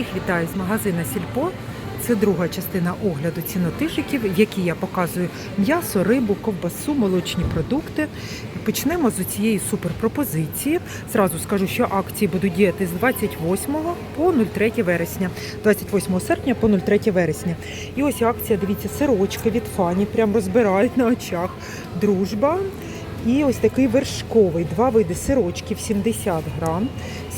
Всіх вітаю з магазина Сільпо. Це друга частина огляду цінотишиків, в якій я показую м'ясо, рибу, ковбасу, молочні продукти. Почнемо з цієї суперпропозиції. Зразу скажу, що акції будуть діяти з 28 по 03 вересня. 28 серпня по 03 вересня. І ось акція, дивіться, сирочки від фані, прям розбирають на очах. Дружба. І ось такий вершковий, два види сирочків, 70 грам.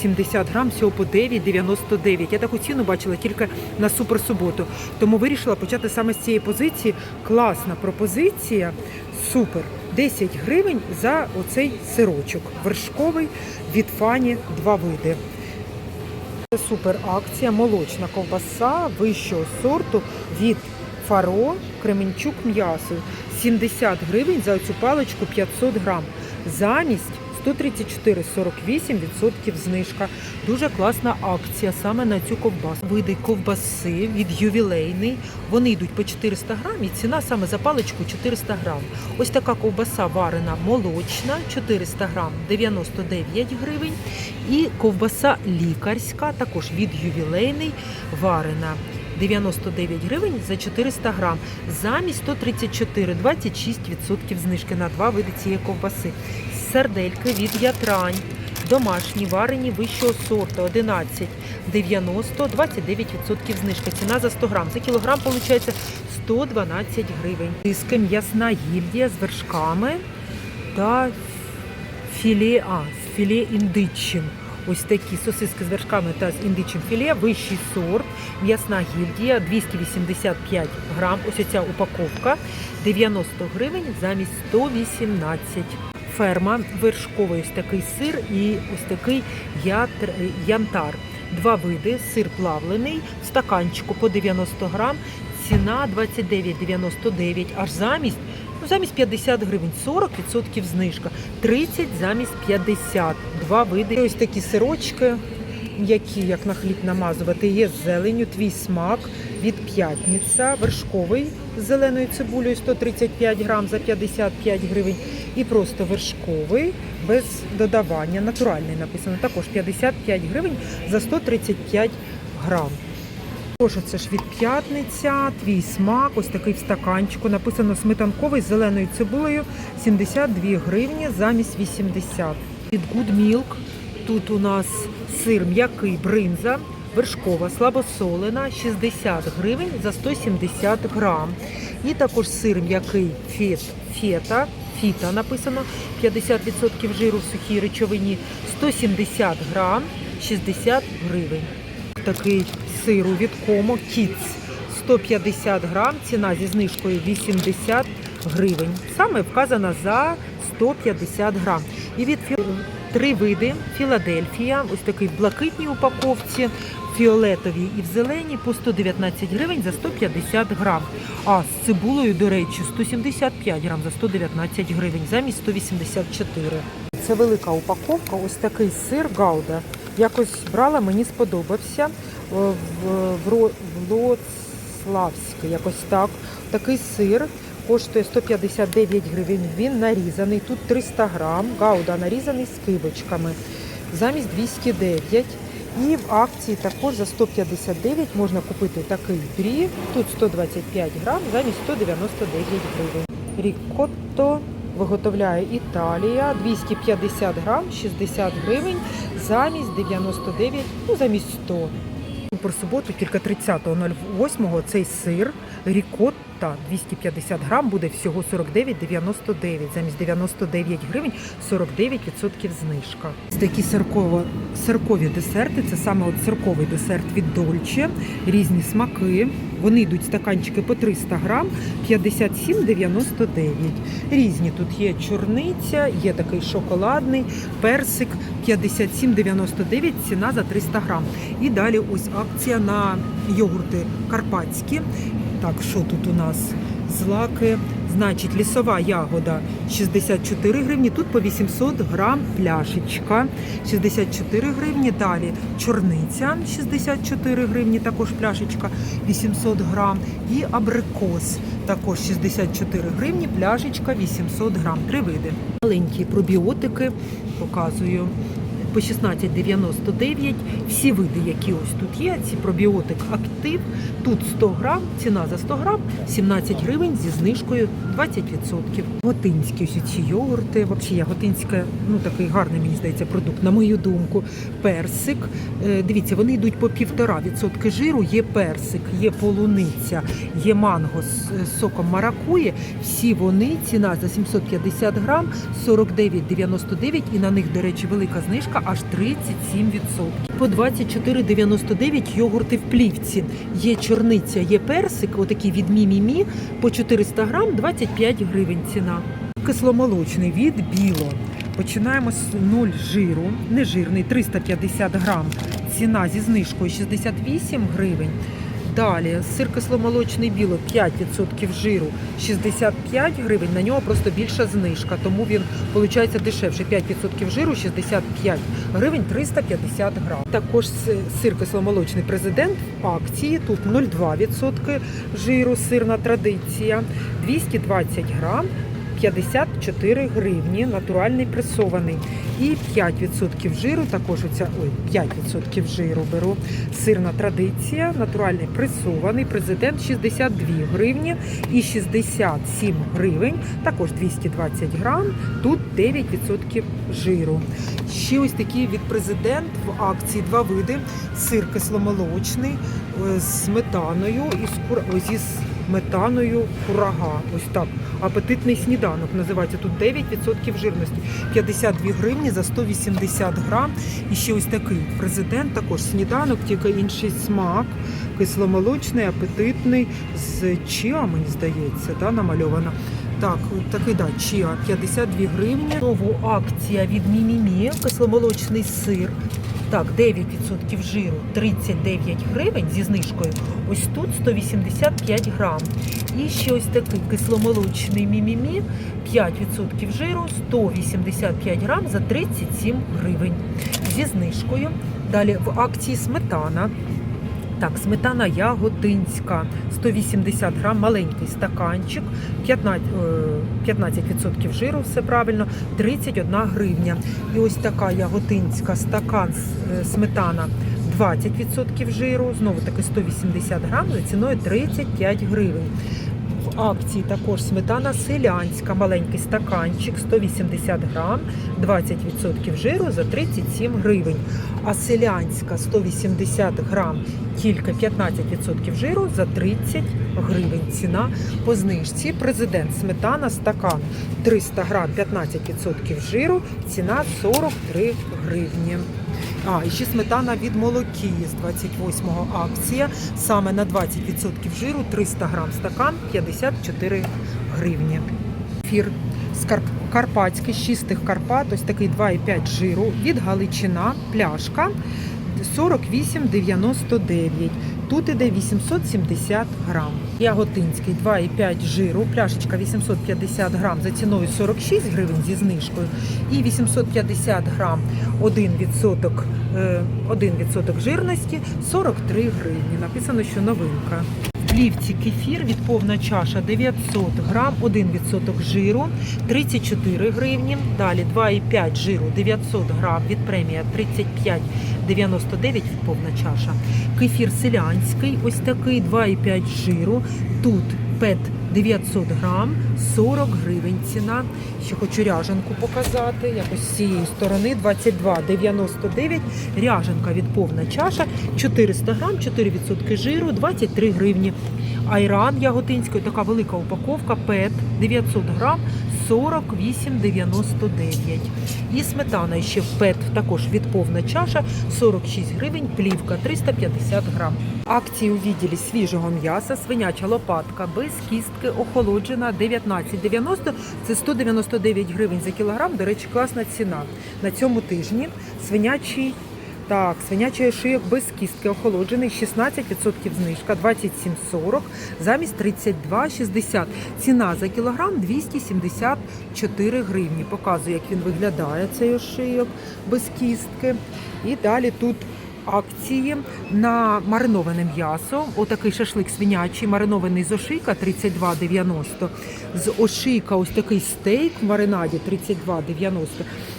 70 грам всього по 9,99. Я таку ціну бачила тільки на суперсуботу. Тому вирішила почати саме з цієї позиції. Класна пропозиція, супер. 10 гривень за оцей сирочок. Вершковий від фані два види. Це супер акція, молочна ковбаса вищого сорту від Фаро Кременчук м'ясо. 70 гривень за цю паличку 500 грам. Замість 134,48% знижка. Дуже класна акція саме на цю ковбасу. Види ковбаси від ювілейний. Вони йдуть по 400 грам і ціна саме за паличку 400 грам. Ось така ковбаса варена молочна, 400 грам 99 гривень. І ковбаса лікарська, також від ювілейний варена. 99 гривень за 400 грам. Замість 134, 26% знижки на два види цієї ковбаси. Сердельки від ятрань. Домашні, варені вищого сорту 11, 90, 29% знижка. Ціна за 100 грам. За кілограм виходить 112 гривень. Тиски м'ясна гільдія з вершками та філе, а, філе індичим. Ось такі сосиски з вершками та з індичим філе, вищий сорт, м'ясна гільдія, 285 грам. Ось ця упаковка, 90 гривень замість 118. Ферма, вершковий ось такий сир і ось такий ятр, янтар. Два види, сир плавлений, в стаканчику по 90 грам, ціна 29,99, аж замість замість 50 гривень 40% знижка, 30 замість 50. Два види. Ось такі сирочки, які як на хліб намазувати, є з зеленю, твій смак від п'ятниця, вершковий з зеленою цибулею 135 грам за 55 гривень. І просто вершковий без додавання, натуральний написано. Також 55 гривень за 135 грам. Тож це ж від п'ятниця, твій смак, ось такий в стаканчику. Написано сметанковий з зеленою цибулею 72 гривні замість 80. Від Good Milk тут у нас сир м'який бринза, вершкова, слабосолена, 60 гривень за 170 грам. І також сир м'який фет, фета, фіта написано 50% жиру в сухій речовині, 170 грам, 60 гривень такий сиру від Комо Kids 150 грам, ціна зі знижкою 80 гривень. Саме вказана за 150 грам. І від три види Філадельфія, ось такий в блакитній упаковці, фіолетовій і в зеленій по 119 гривень за 150 грам. А з цибулею, до речі, 175 грам за 119 гривень, замість 184. Це велика упаковка, ось такий сир Гауда. Якось брала, мені сподобався. Е, В, в, в Лоцлавське, якось так. Такий сир коштує 159 гривень. Він нарізаний. Тут 300 грам. Гауда нарізаний з кибочками. Замість 209. І в акції також за 159 можна купити такий брі. Тут 125 грам, замість 199 гривень. Рікотто виготовляє Італія 250 грам, 60 гривень, замість 99, ну замість 100. Про суботу, тільки 30.08 цей сир рікотта 250 грам буде всього 49,99. Замість 99 гривень 49% знижка. Ось такі сирково, сиркові десерти. Це саме от сирковий десерт від Дольче. Різні смаки. Вони йдуть стаканчики по 300 грам 57,99. Різні тут є чорниця, є такий шоколадний, персик 57,99, ціна за 300 грам. І далі ось акція на йогурти карпатські. Так, що тут у нас? Злаки. Значить, лісова ягода 64 гривні, тут по 800 грам пляшечка. 64 гривні. Далі чорниця 64 гривні, також пляшечка 800 грам. І абрикос також 64 гривні, пляшечка 800 грам. Три види. Маленькі пробіотики показую. По 16,99. Всі види, які ось тут є, ці пробіотик актив. Тут 100 грам, ціна за 100 грам 17 гривень зі знижкою 20%. Готинські ось ці йогурти. Взагалі, готинська, ну такий гарний, мені здається, продукт, на мою думку. Персик. Е, Дивіться, вони йдуть по півтора відсотки жиру. Є персик, є полуниця, є манго з е, соком маракуї. Всі вони ціна за 750 грам 49,99 і на них, до речі, велика знижка аж 37%. По 24,99 йогурти в плівці. Є чорниця, є персик, отакий від Мімімі, по 400 грам 25 гривень ціна. Кисломолочний від біло. Починаємо з 0 жиру, нежирний 350 грам. Ціна зі знижкою 68 гривень. Далі сир кисломолочний біло 5% жиру 65 гривень. На нього просто більша знижка, тому він виходить дешевше. 5% жиру 65 гривень 350 грам. Також сир кисломолочний президент в акції. Тут 0,2% жиру, сирна традиція, 220 грам. 54 гривні, натуральний пресований. І 5% жиру, також оця, ой, 5% жиру беру. Сирна традиція, натуральний пресований, президент 62 гривні і 67 гривень, також 220 грам, тут 9% жиру. Ще ось такий від президент в акції два види. Сир кисломолочний е, з сметаною і з кура... ой, зі сметаною курага. Ось так. Апетитний сніданок називається. Тут 9% жирності. 52 гривні за 180 грам. І ще ось такий президент, також сніданок, тільки інший смак. Кисломолочний, апетитний, з чіа, мені здається, да, намальована. Так, такий да, чіа, 52 гривні. Знову акція від Мімімі, кисломолочний сир. Так, 9% жиру 39 гривень зі знижкою. Ось тут 185 грам. І ще ось такий кисломолочний мімімі, 5% жиру, 185 грам за 37 гривень зі знижкою. Далі в акції сметана. Так, сметана ягодинська, 180 грам, маленький стаканчик, 15, е, 15% жиру, все правильно, 31 гривня. І ось така ягодинська стакан е, сметана 20% жиру, знову таки 180 грам, за ціною 35 гривень. В акції також сметана селянська, маленький стаканчик, 180 грам, 20% жиру за 37 гривень. А селянська 180 грам, тільки 15% жиру за 30 гривень. Ціна по знижці. Президент сметана стакан 300 грам, 15% жиру, ціна 43 гривні. А, і ще сметана від молокії з 28-го акція. Саме на 20% жиру 300 грам стакан 54 гривні. Фір Карпатський, з чистих Карпат, ось такий 2,5 жиру від Галичина, пляшка 48,99. Тут іде 870 грам. Яготинський 2,5 жиру, пляшечка 850 грам за ціною 46 гривень зі знижкою. І 850 грам 1%, е, 1% жирності 43 гривні. Написано, що новинка. Плівці кефір від повна чаша 900 грам, 1% жиру 34 гривні. Далі 2,5 жиру 900 грам від премія 35,99 від повна чаша. Кефір селянський, ось такий 2,5 жиру. Тут пет 900 грам, 40 гривень ціна. Ще хочу ряжанку показати. Якось з цієї сторони 22,99. Ряжанка від повна чаша 400 грам, 4% жиру, 23 гривні. Айран яготинський, така велика упаковка, пет 900 грам, 48,99. І сметана ще в пет також від повна чаша 46 гривень, плівка 350 грам. Акції у відділі свіжого м'яса, свиняча лопатка без кістки, охолоджена 19,90. Це 199 гривень за кілограм. До речі, класна ціна. На цьому тижні свинячий так, свинячий шийок без кістки охолоджений, 16% знижка, 27,40 замість 32,60. Ціна за кілограм 274 гривні. Показую, як він виглядає, цей ошийок без кістки. І далі тут акції на мариноване м'ясо. Отакий шашлик свинячий, маринований з ошийка 32,90. З ошийка ось такий стейк в маринаді 32,90.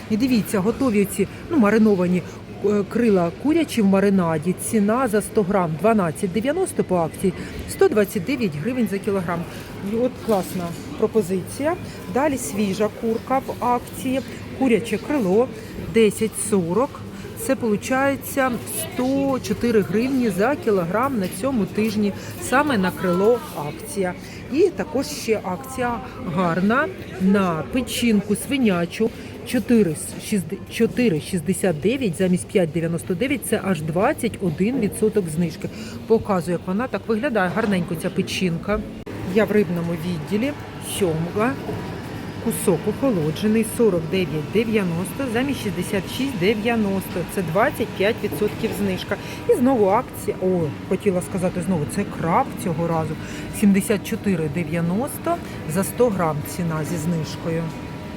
І дивіться, готові ці ну, мариновані е, крила курячі в маринаді. Ціна за 100 грам 12,90 по акції, 129 гривень за кілограм. От класна пропозиція. Далі свіжа курка в акції, куряче крило 10,40. Це виходить 104 гривні за кілограм на цьому тижні саме на крило акція. І також ще акція гарна на печінку свинячу 4,69 замість 5,99 це аж 21% знижки. Показую, як вона так виглядає. Гарненько ця печінка. Я в рибному відділі сьомга. Кусок охолоджений 49,90 замість 66,90. Це 25% знижка. І знову акція. О, хотіла сказати знову, це краб цього разу. 74,90 за 100 грам ціна зі знижкою.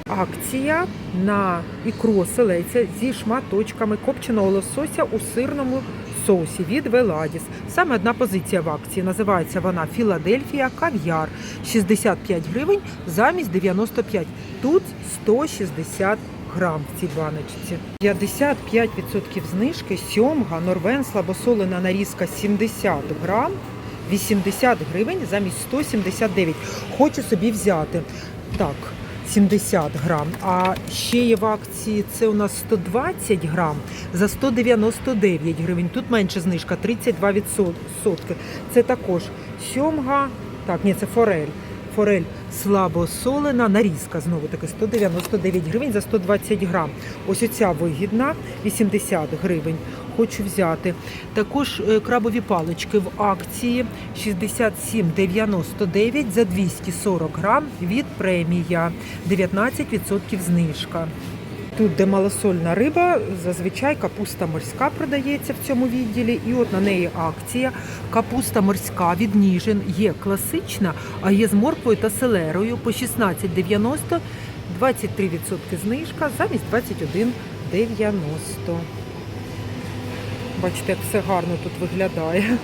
Акція на ікру оселеця зі шматочками копченого лосося у сирному соусі від Веладіс. Саме одна позиція в акції. Називається вона Філадельфія Кав'яр. 65 гривень замість 95. Тут 160 грам в цій баночці. 55% знижки. Сьомга, норвен, слабосолена нарізка 70 грам. 80 гривень замість 179. Хочу собі взяти. Так, 70 грам. А ще є в акції це у нас 120 грам за 199 гривень. Тут менше знижка 32%. Це також сьомга. Так, ні, це форель. Форель слабосолена, нарізка знову таки 199 гривень за 120 грам. Ось оця вигідна 80 гривень. Хочу взяти. Також е, крабові палички в акції 67,99 за 240 грам від премія. 19% знижка. Тут, де малосольна риба, зазвичай капуста морська продається в цьому відділі, і от на неї акція. Капуста морська від Ніжин є класична, а є з морквою та селерою по 16,90, 23% знижка замість 21,90. Бачите, як все гарно тут виглядає.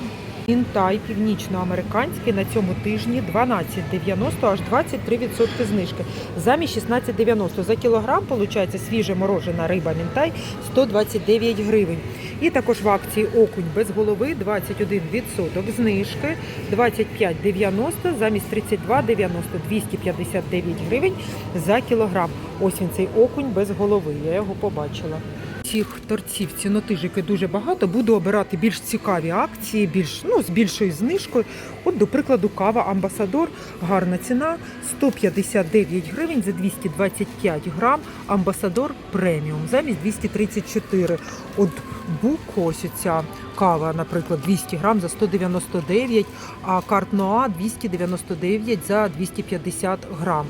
Інтай північноамериканський на цьому тижні 12,90, аж 23% знижки. Замість 16,90 за кілограм, виходить, свіже морожена риба мінтай 129 гривень. І також в акції окунь без голови 21% знижки, 25,90 замість 32,90, 259 гривень за кілограм. Ось він цей окунь без голови, я його побачила. Цих торців цінотижики дуже багато. Буду обирати більш цікаві акції, більш ну з більшою знижкою. От, до прикладу, кава Амбасадор. Гарна ціна 159 гривень за 225 грам. Амбасадор преміум замість 234. От буко, ось ця кава, наприклад, 200 грам за 199, а карт Ноа 299 за 250 грам.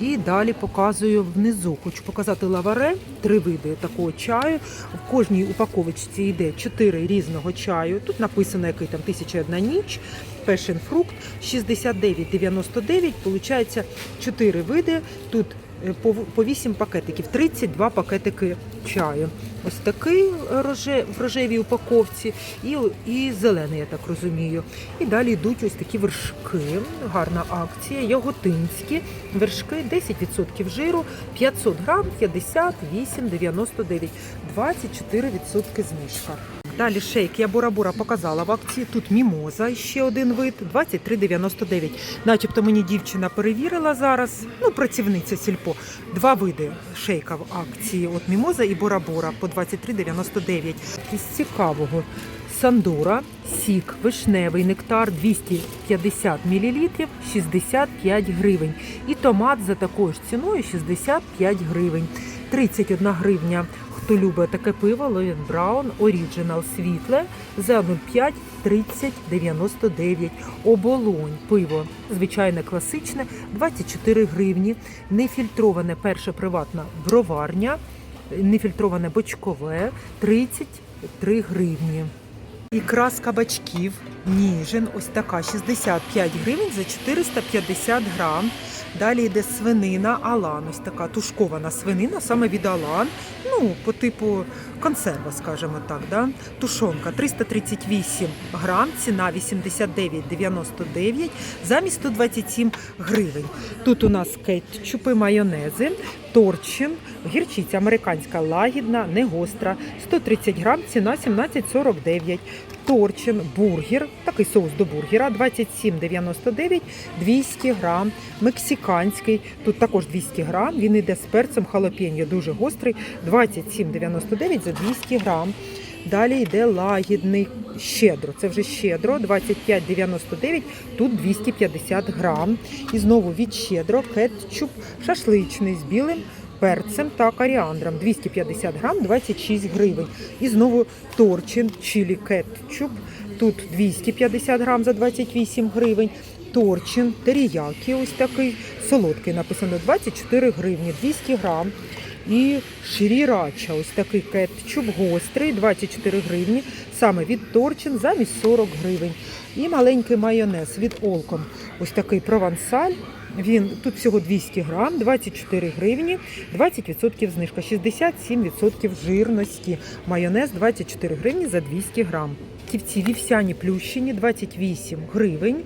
І далі показую внизу. Хочу показати лаваре, три види такого чаю. В кожній упаковочці йде чотири різного чаю. Тут написано, який там тисяча одна ніч, пешен фрукт, 69,99. Получається 4 види. Тут по по 8 пакетиків, 32 пакетики чаю. Ось такий в рожевій упаковці і, і зелений, я так розумію. І далі йдуть ось такі вершки. Гарна акція. Яготинські вершки 10% жиру, 500 грам, 58,99, 24% знижка. Далі шейк я Бора-Бора показала в акції. Тут мімоза, ще один вид, 23,99. Начебто мені дівчина перевірила зараз, ну, працівниця сільпо. Два види шейка в акції. От мімоза і Бора-Бора по 23,99. Із цікавого. Сандура, сік, вишневий, нектар 250 мл, 65 гривень. І томат за такою ж ціною 65 гривень. 31 гривня. Хто любить таке пиво, Ловін Браун, Оріджинал світле за 0,5 30,99. Оболонь пиво, звичайне класичне, 24 гривні. Нефільтроване перша приватна броварня, нефільтроване бочкове 33 гривні. Ікра з кабачків, ніжин, ось така 65 гривень за 450 грам. Далі йде свинина Алан, ось така тушкована свинина, саме від Алан. Ну, по типу консерва, скажімо так. Да? Тушонка 338 грам, ціна 89,99 замість 127 гривень. Тут у нас кетчупи, майонези, торчин, гірчиця американська лагідна, не гостра, 130 грам, ціна 17,49. Торчин, бургер, такий соус до бургера, 27,99, 200 грам. Мексиканський, тут також 200 грам, він іде з перцем халапеньо, дуже гострий, 27,99 за 200 грам. Далі йде лагідний щедро. Це вже щедро, 25,99, тут 250 грам. І знову від щедро кетчуп шашличний з білим перцем та коріандром. 250 грам, 26 гривень. І знову торчин чилі кетчуп. Тут 250 грам за 28 гривень. Торчин, теріякі, ось такий солодкий, написано 24 гривні, 200 грам. І шрірача, ось такий кетчуп гострий, 24 гривні, саме від Торчин замість 40 гривень. І маленький майонез від Олком. Ось такий провансаль. Він тут всього 200 грам, 24 гривні, 20% знижка, 67% жирності. Майонез 24 гривні за 200 грам. Ці вівсяні плющені 28 гривень,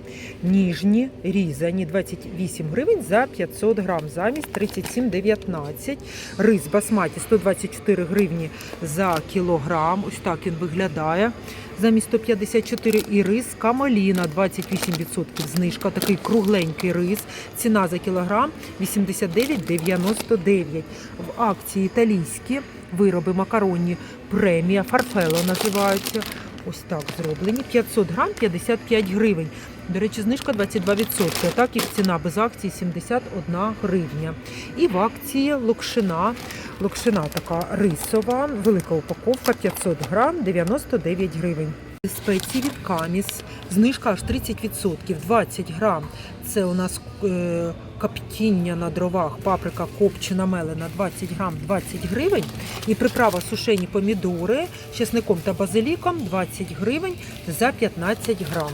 ніжні різані 28 гривень за 500 грам, замість 37,19. Рис басматі 124 гривні за кілограм. Ось так він виглядає. Замість 154 і рис камаліна 28% знижка. Такий кругленький рис. Ціна за кілограм 89,99. В акції італійські вироби макаронні премія фарфело називаються. Ось так зроблені. 500 грам 55 гривень. До речі, знижка 22%. Так їх ціна без акції 71 гривня. І в акції локшина. Локшина така рисова, велика упаковка 500 грам 99 гривень. Спеції від Каміс. Знижка аж 30%, 20 грам. Це у нас е, каптіння на дровах, паприка копчена мелена 20 грам 20 гривень. І приправа сушені помідори з чесником та базиліком 20 гривень за 15 грам.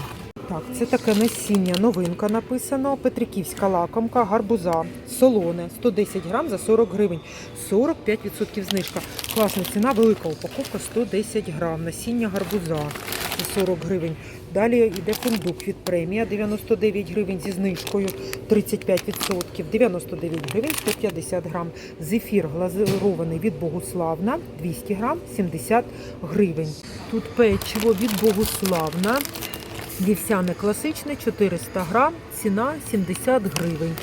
Так, це таке насіння, новинка написано. Петриківська лакомка, гарбуза, солоне, 110 грам за 40 гривень, 45% знижка. Класна ціна, велика упаковка 110 грам. Насіння гарбуза за 40 гривень. Далі йде фундук від премія 99 гривень зі знижкою 35%, 99 гривень 150 грам. Зефір глазурований від Богуславна 200 грам 70 гривень. Тут печиво від Богуславна. Вівсяне класичне 400 грам, ціна 70 гривень.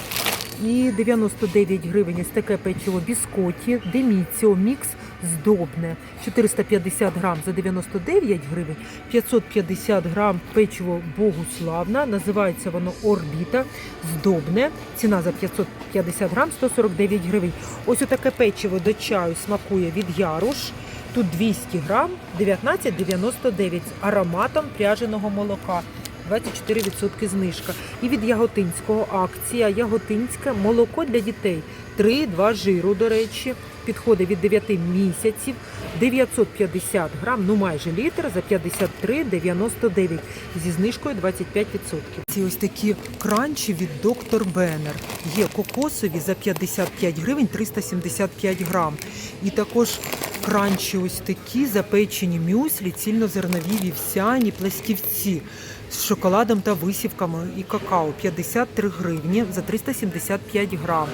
І 99 гривень ось таке печиво біскоті, деміціо, мікс здобне. 450 грам за 99 гривень, 550 грам печиво Богуславна, називається воно Орбіта, здобне. Ціна за 550 грам 149 гривень. Ось таке печиво до чаю смакує від Яруш. Тут 200 грам, 19,99 з ароматом пряженого молока. 24% знижка. І від Яготинського акція Яготинське молоко для дітей. 3,2 жиру, до речі, підходить від 9 місяців, 950 грам, ну майже літр за 53,99 зі знижкою 25%. Ці ось такі кранчі від Доктор Беннер. Є кокосові за 55 гривень 375 грам. І також кранчі ось такі запечені мюслі, цільнозернові вівсяні пластівці з шоколадом та висівками і какао 53 гривні за 375 грам.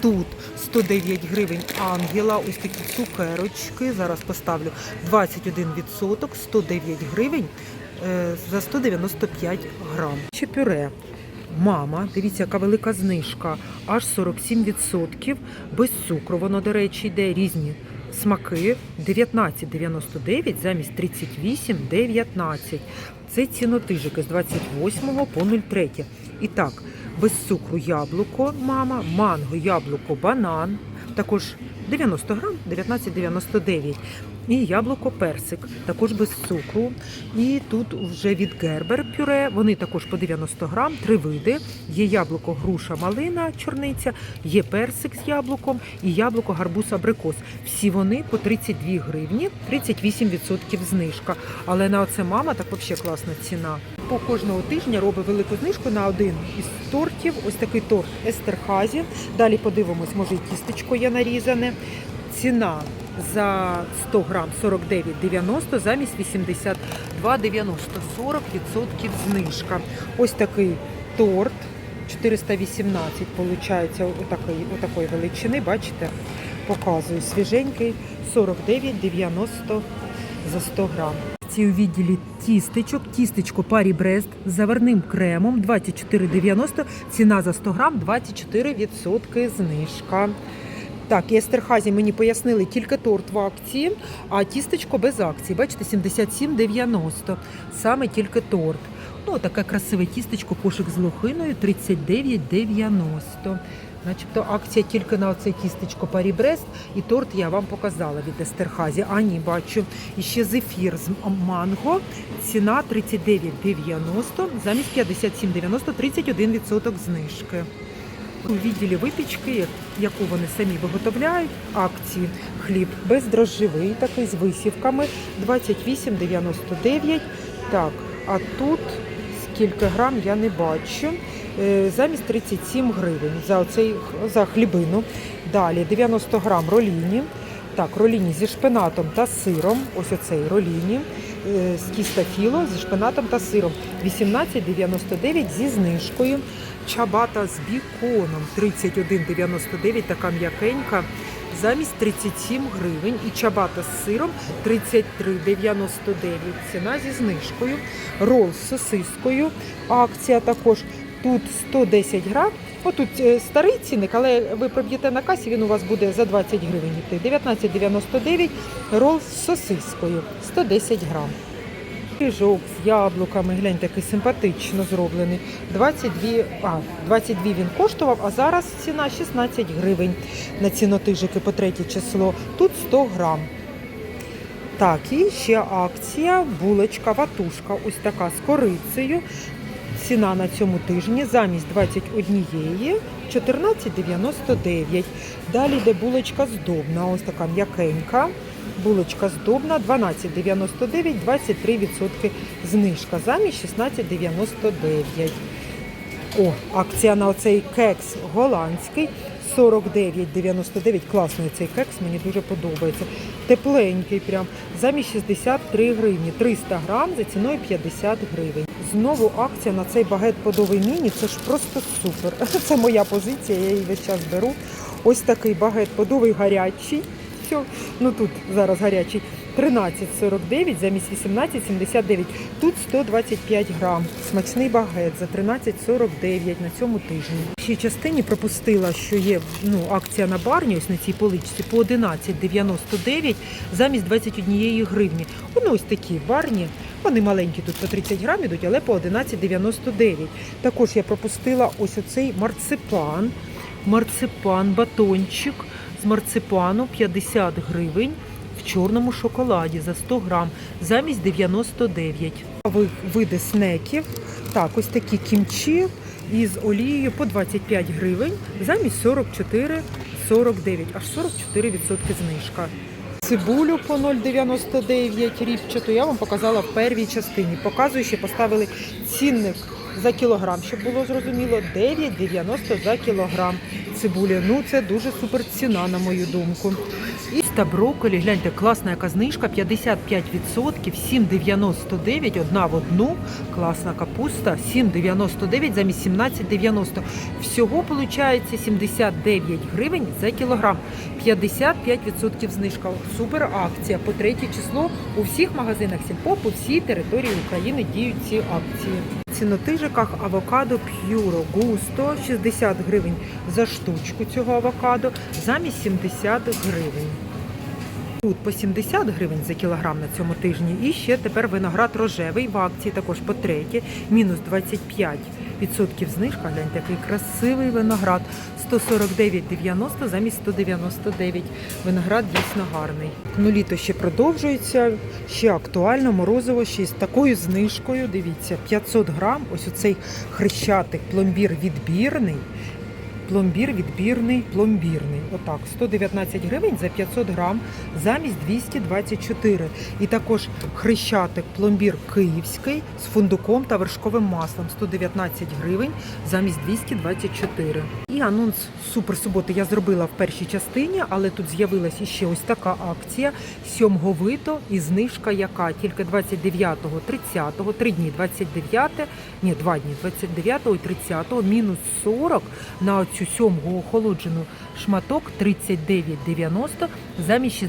Тут 109 гривень ангела, ось такі цукерочки. Зараз поставлю 21%, 109 гривень е, за 195 грам. Чи пюре. Мама, дивіться, яка велика знижка, аж 47%, без цукру. Воно, до речі, йде різні смаки 19,99 замість 38,19. Це цінотижики з 28 по 03. І так, без цукру яблуко, мама, манго, яблуко, банан. Також 90 грам, 19,99. І яблуко персик, також без цукру. І тут вже від Гербер пюре, вони також по 90 грам, три види. Є яблуко, груша, малина, чорниця, є персик з яблуком і яблуко, гарбуз, абрикос. Всі вони по 32 гривні, 38% знижка. Але на оце мама так взагалі класна ціна. По кожного тижня робить велику знижку на один із тортів. Ось такий торт Естерхазі. Далі подивимось, може і тістечко є нарізане. Ціна за 100 грам 49,90 замість 82,90. 40% знижка. Ось такий торт 418, виходить, отакої, отакої величини, бачите? Показую свіженький 49,90 за 100 грам. Ці у відділі тістечок, тістечко Парі Брест з заварним кремом 24,90, ціна за 100 грам 24% знижка. Так, і Естерхазі мені пояснили тільки торт в акції, а тістечко без акції. Бачите, 77,90. Саме тільки торт. Ну, таке красиве тістечко, кошик з лохиною 39,90. Начебто акція тільки на оце тістечко Парі Брест і торт я вам показала від Естерхазі. А ні, бачу. І ще зефір з манго. Ціна 39,90 замість 57,90 31% знижки. У відділі випічки, яку вони самі виготовляють, акції хліб бездрожжевий, такий з висівками 28,99. Так, а тут скільки грам я не бачу. Е, Замість 37 гривень за оцей за хлібину. Далі 90 грам роліні. Так, роліні зі шпинатом та сиром. Ось оцей роліні з кістафіло зі шпинатом та сиром. 18,99 зі знижкою. Чабата з біконом 31,99, така м'якенька. Замість 37 гривень і чабата з сиром 33,99. Ціна зі знижкою. Рол з сосискою. Акція також тут 110 грам. Отут е, старий цінник, але ви проб'єте на касі, він у вас буде за 20 гривень йти. 19,99 рол з сосискою 110 грам. Піжок з яблуками, гляньте, який симпатично зроблений. 22, а, 22 він коштував, а зараз ціна 16 гривень на цінотижики по третє число. Тут 100 грам. Так, і ще акція, булочка, ватушка, ось така з корицею. Ціна на цьому тижні замість 21 14,99. Далі йде булочка здобна, ось така м'якенька. Булочка здобна 12,99, 23% знижка. Замість 16,99. О, акція на оцей кекс голландський 49,99. Класний цей кекс, мені дуже подобається. Тепленький прям. Замість 63 гривні. 300 грам за ціною 50 гривень. Знову акція на цей багет подовий міні. Це ж просто супер. Це моя позиція, я її весь час беру. Ось такий багет подовий гарячий. Все, ну тут зараз гарячий. 13,49 замість 18,79. Тут 125 грам. Смачний багет за 13,49 на цьому тижні. В цій частині пропустила, що є ну, акція на барні, ось на цій поличці, по 11,99 замість 21 гривні. Вони ось такі барні. Вони маленькі, тут по 30 грам ідуть, але по 11,99. Також я пропустила ось оцей марципан. Марципан, батончик з марципану 50 гривень в чорному шоколаді за 100 грам замість 99. Ви- Види снеків. Так, ось такі кімчі із олією по 25 гривень замість 44,49, аж 44% знижка. Цибулю по 0,99 ріпчату я вам показала в первій частині. Показую, що поставили цінник за кілограм, щоб було зрозуміло, 9,90 за кілограм цибулі. Ну це дуже супер ціна, на мою думку. І та брокколі, гляньте, класна яка знижка, 55%, 7,99, одна в одну. Класна капуста, 7,99 замість 17,90. Всього виходить 79 гривень за кілограм. 55% знижка. Супер акція. По третє число у всіх магазинах Сільпо по всій території України діють ці акції. Цінотижиках авокадо П'юро Густо 60 гривень за штучку цього авокадо замість 70 гривень. Тут по 70 гривень за кілограм на цьому тижні. І ще тепер виноград рожевий в акції також по третє, мінус 25% знижка. Гляньте, який красивий виноград. 149,90 замість 199. Виноград дійсно гарний. Ну, літо ще продовжується, ще актуально, морозиво ще з такою знижкою. Дивіться, 500 грам. Ось оцей хрещатик пломбір відбірний. Пломбір відбірний, пломбірний. Отак, 119 гривень за 500 грам замість 224. І також хрещатик пломбір київський з фундуком та вершковим маслом 119 гривень замість 224. І анонс суперсуботи я зробила в першій частині, але тут з'явилася ще ось така акція сьомговито і знижка яка тільки 29-го, 30-го, 3 дні 29, ні, 2 дні 29-го і 30-го, мінус 40 на оцю сьомгу охолоджену шматок 39,90 замість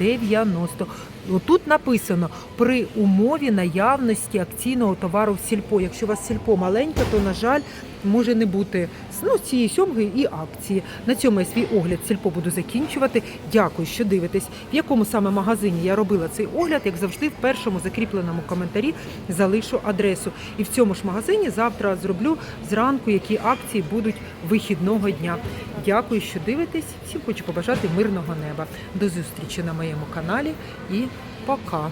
66,90. Отут написано при умові наявності акційного товару в сільпо. Якщо у вас сільпо маленьке, то на жаль може не бути ну, цієї сьомги і акції. На цьому я свій огляд сільпо буду закінчувати. Дякую, що дивитесь. В якому саме магазині я робила цей огляд, як завжди, в першому закріпленому коментарі залишу адресу. І в цьому ж магазині завтра зроблю зранку, які акції будуть вихідного дня. Дякую, що дивитесь. Всім хочу побажати мирного неба. До зустрічі на моєму каналі і пока.